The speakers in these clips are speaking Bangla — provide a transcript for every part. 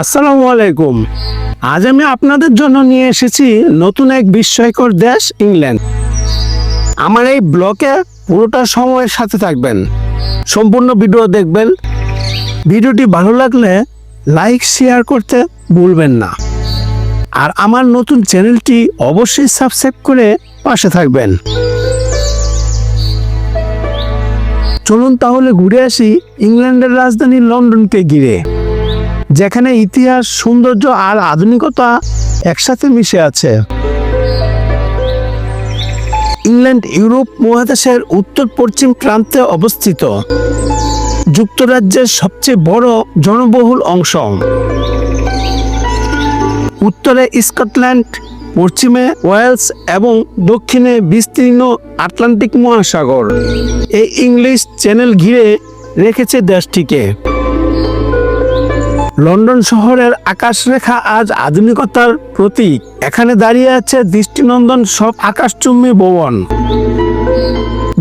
আসসালামু আলাইকুম। আজ আমি আপনাদের জন্য নিয়ে এসেছি নতুন এক বিস্ময়কর দেশ, ইংল্যান্ড। আমার এই ব্লকে পুরোটা সময়ের সাথে থাকবেন। সম্পূর্ণ ভিডিও দেখবেন। ভিডিওটি ভালো লাগলে লাইক, শেয়ার করতে ভুলবেন না। আর আমার নতুন চ্যানেলটি অবশ্যই সাবস্ক্রাইব করে পাশে থাকবেন। চলুন তাহলে ঘুরে আসি ইংল্যান্ডের রাজধানী লন্ডনকে ঘিরে। যেখানে ইতিহাস, সৌন্দর্য আর আধুনিকতা একসাথে মিশে আছে। ইংল্যান্ড, ইউরোপ, মহাদেশের উত্তর পশ্চিম প্রান্তে অবস্থিত। যুক্তরাজ্যের সবচেয়ে বড় জনবহুল অংশ। উত্তরে স্কটল্যান্ড, পশ্চিমে ওয়েলস এবং দক্ষিণে বিস্তীর্ণ আটলান্টিক মহাসাগর। এই ইংলিশ চ্যানেল ঘিরে রেখেছে দেশটিকে। লন্ডন শহরের আকাশরেখা আজ আধুনিকতার প্রতীক। এখানে দাঁড়িয়ে আছে দৃষ্টিনন্দন সব আকাশচুম্বী ভবন,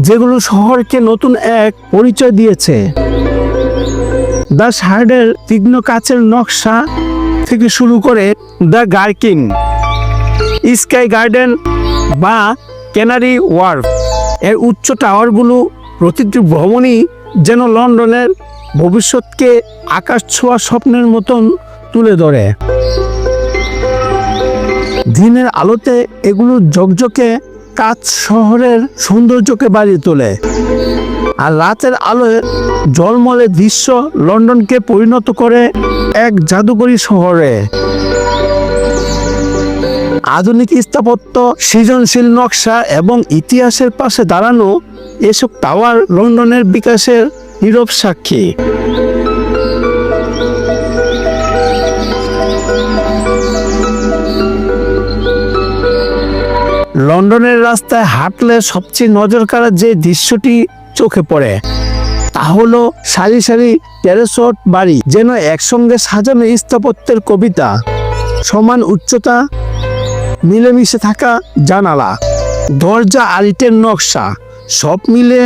যেগুলো শহরকে নতুন এক পরিচয় দিয়েছে। দ্য শার্ডের তীক্ষ্ণ কাচের নকশা থেকে শুরু করে দ্য গার্কিং স্কাই গার্ডেন বা ক্যানারি ওয়ার্ফ। এর উচ্চ টাওয়ারগুলো প্রতিটি ভ্রমণই যেন লন্ডনের ভবিষ্যৎকে আকাশ ছোঁয়া স্বপ্নের মতন তুলে ধরে। দিনের আলোতে এগুলো জকজকে কাজ শহরের সৌন্দর্যকে বাড়িয়ে তোলে। আর রাতের আলোয় জলমলে দৃশ্য লন্ডনকে পরিণত করে এক জাদুকরী শহরে। আধুনিক স্থাপত্য, সৃজনশীল নকশা এবং ইতিহাসের পাশে দাঁড়ানো এসব টাওয়ার লন্ডনের বিকাশের নীরব সাক্ষী। লন্ডনের রাস্তায় হাঁটলে সবচেয়ে নজর কাড়া যে দৃশ্যটি চোখে পড়ে, তা হলো সারি সারি টেরেসট বাড়ি যেন একসঙ্গে সাজানো স্থাপত্যের কবিতা, সমান উচ্চতা, মিলেমিশে থাকা জানালা, দরজা আর ইটের নকশা, সব মিলে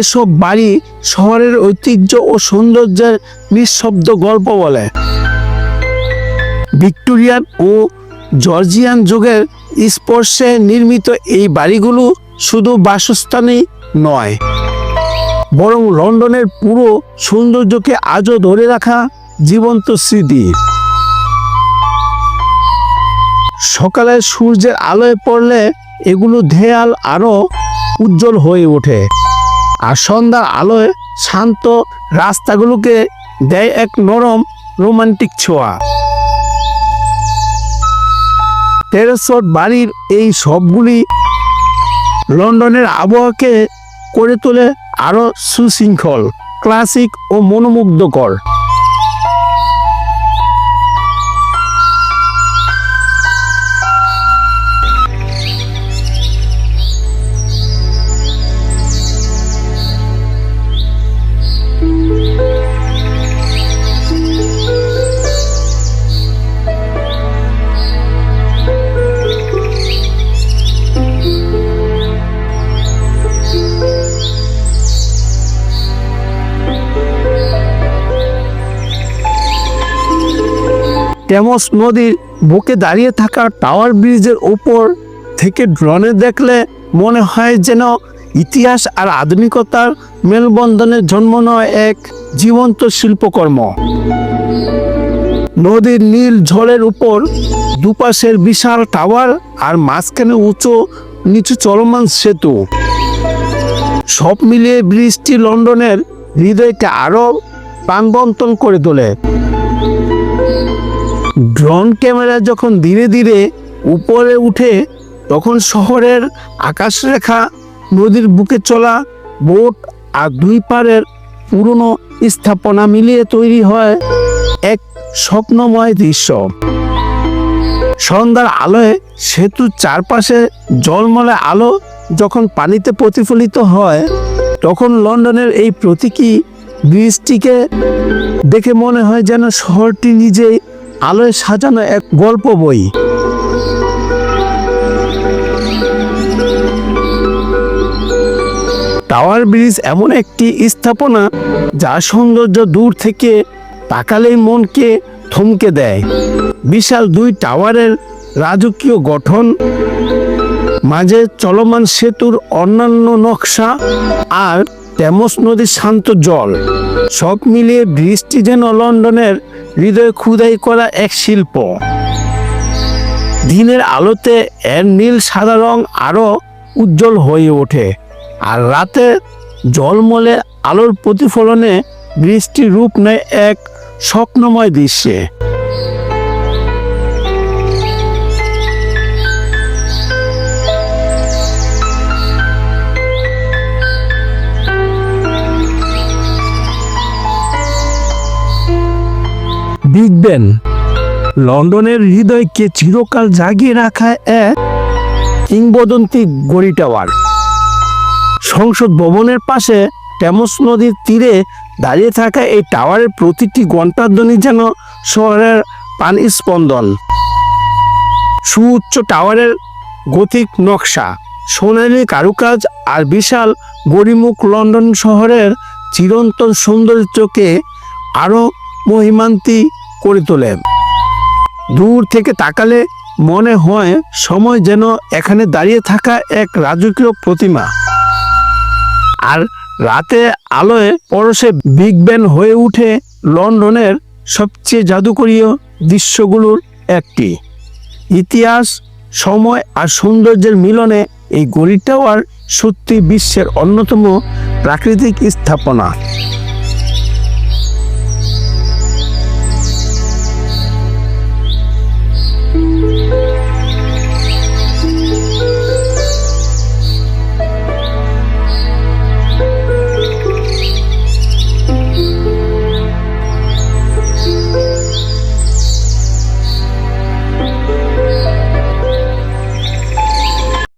এসব বাড়ি শহরের ঐতিহ্য ও সৌন্দর্যের নিঃশব্দ গল্প বলে। ভিক্টোরিয়ান ও জর্জিয়ান যুগের স্পর্শে নির্মিত এই বাড়িগুলো শুধু বাসস্থানই নয়, বরং লন্ডনের পুরো সৌন্দর্যকে আজও ধরে রাখা জীবন্ত স্মৃতি। সকালে সূর্যের আলোয় পড়লে এগুলো দেয়াল আরও উজ্জ্বল হয়ে ওঠে। আর সন্ধ্যার আলোয় শান্ত রাস্তাগুলোকে দেয় এক নরম রোমান্টিক ছোঁয়া। টেরেসট বাড়ির এই সবগুলি লন্ডনের আবহাওয়াকে করে তোলে আরও সুশৃঙ্খল, ক্লাসিক ও মনোমুগ্ধকর। টেমস নদীর বুকে দাঁড়িয়ে থাকা টাওয়ার ব্রিজের ওপর থেকে ড্রোনে দেখলে মনে হয় যেন ইতিহাস আর আধুনিকতার মেলবন্ধনের জন্ম নয় এক জীবন্ত শিল্পকর্ম। নদীর নীল ঝড়ের উপর দুপাশের বিশাল টাওয়ার আর মাঝখানে উঁচু নিচু চলমান সেতু। সব মিলিয়ে ব্রিজটি লন্ডনের হৃদয়কে আরও প্রাণবন্তন করে তোলে। ড্রোন ক্যামেরা যখন ধীরে ধীরে উপরে উঠে, তখন শহরের আকাশরেখা নদীর বুকে চলা বোট আর দুই পারের পুরনো স্থাপনা মিলিয়ে তৈরি হয় এক স্বপ্নময় দৃশ্য। সন্ধ্যার আলোয় সেতুর চারপাশে জলমলে আলো যখন পানিতে প্রতিফলিত হয়, তখন লন্ডনের এই প্রতীকী ব্রিজটিকে দেখে মনে হয় যেন শহরটি নিজেই আলোয় সাজানো এক গল্প বই। টাওয়ার ব্রিজ এমন একটি স্থাপনা যার সৌন্দর্য দূর থেকে তাকালেই মনকে থমকে দেয়। বিশাল দুই টাওয়ারের রাজকীয় গঠন, মাঝে চলমান সেতুর অন্যান্য নকশা আর তেমস নদীর শান্ত জল। সব মিলিয়ে বৃষ্টি যেন লন্ডনের হৃদয় খুদাই করা এক শিল্প। দিনের আলোতে এর নীল সাদা রং আরও উজ্জ্বল হয়ে ওঠে, আর রাতে জলমলে আলোর প্রতিফলনে বৃষ্টির রূপ নেয় এক স্বপ্নময় দৃশ্যে। বেন লন্ডনের হৃদয়কে চিরকাল জাগিয়ে রাখা এক কিংবদন্তি গড়ি টাওয়ার। সংসদ ভবনের পাশে টেমস নদীর তীরে দাঁড়িয়ে থাকা এই টাওয়ারের প্রতিটি ঘণ্টাধ্বনি যেন শহরের পানি স্পন্দন সুউচ্চ টাওয়ারের গতিক নকশা, সোনালি কারুকাজ আর বিশাল গরিমুখ লন্ডন শহরের চিরন্তন সৌন্দর্যকে আরও মহিমান্তি করে তোলে। দূর থেকে তাকালে মনে হয় সময় যেন এখানে দাঁড়িয়ে থাকা এক রাজকীয় প্রতিমা। আর রাতে আলোয় পরশে বিগ ব্যান হয়ে উঠে লন্ডনের সবচেয়ে জাদুকরীয় দৃশ্যগুলোর একটি। ইতিহাস, সময় আর সৌন্দর্যের মিলনে এই গড়ি টাওয়ার সত্যি বিশ্বের অন্যতম প্রাকৃতিক স্থাপনা।